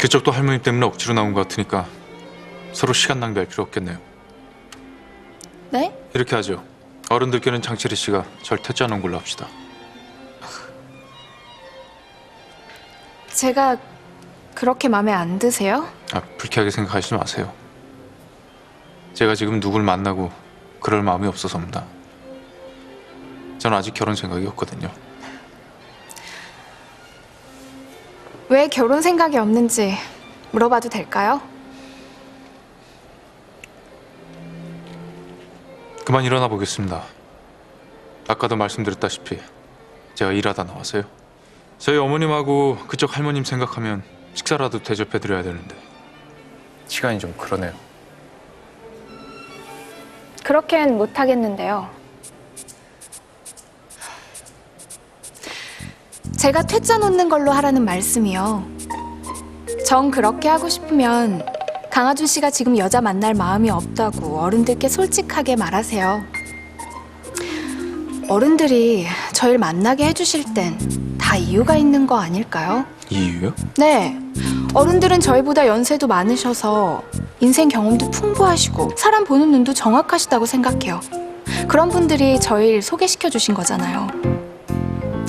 그쪽도 할머니 때문에 억지로 나온 것 같으니까 서로 시간 낭비할 필요 없겠네요. 네? 이렇게 하죠. 어른들께는 장철희 씨가 절 퇴짜놓은 걸로 합시다. 제가 그렇게 마음에 안 드세요? 아, 불쾌하게 생각하시지 마세요. 제가 지금 누굴 만나고 그럴 마음이 없어서입니다. 저는 아직 결혼 생각이 없거든요. 왜 결혼 생각이 없는지 물어봐도 될까요? 그만 일어나 보겠습니다. 아까도 말씀드렸다시피 제가 일하다 나와서요. 저희 어머님하고 그쪽 할머님 생각하면 식사라도 대접해드려야 되는데 시간이 좀 그러네요. 그렇게는 못하겠는데요. 제가 퇴짜 놓는 걸로 하라는 말씀이요. 정 그렇게 하고 싶으면 강하준 씨가 지금 여자 만날 마음이 없다고 어른들께 솔직하게 말하세요. 어른들이 저희를 만나게 해주실 땐 다 이유가 있는 거 아닐까요? 이유요? 네. 어른들은 저희보다 연세도 많으셔서 인생 경험도 풍부하시고 사람 보는 눈도 정확하시다고 생각해요. 그런 분들이 저희를 소개시켜 주신 거잖아요.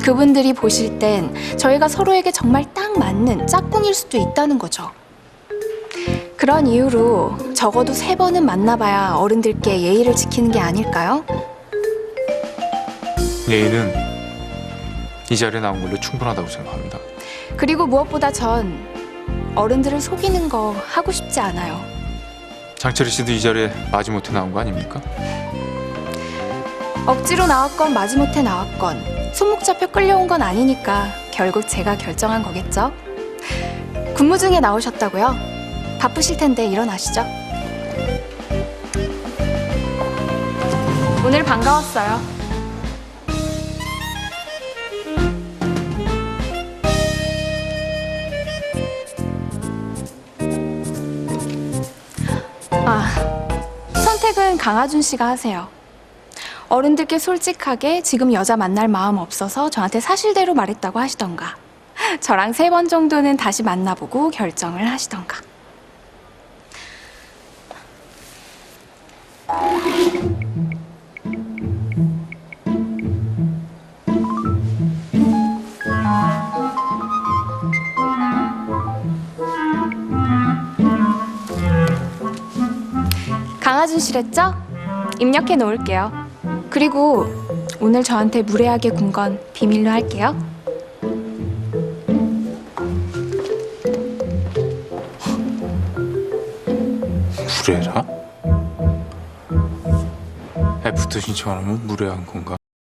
그분들이 보실 땐 저희가 서로에게 정말 딱 맞는 짝꿍일 수도 있다는 거죠. 그런 이유로 적어도 세 번은 만나봐야 어른들께 예의를 지키는 게 아닐까요? 예의는 이 자리에 나온 걸로 충분하다고 생각합니다. 그리고 무엇보다 전 어른들을 속이는 거 하고 싶지 않아요. 장철희 씨도 이 자리에 마지못해 나온 거 아닙니까? 억지로 나왔건 마지못해 나왔건 손목 잡혀 끌려온 건 아니니까 결국 제가 결정한 거겠죠. 근무 중에 나오셨다고요? 바쁘실 텐데 일어나시죠. 오늘 반가웠어요. 아, 선택은 강하준 씨가 하세요. 어른들께 솔직하게 지금 여자 만날 마음 없어서 저한테 사실대로 말했다고 하시던가 저랑 세 번 정도는 다시 만나보고 결정을 하시던가 강하준 씨랬죠? 입력해 놓을게요. 그리고 오늘 저한테 무례하게 군 건 비밀로 할게요. 무례라? 애프터 신청하면 무례한 건가?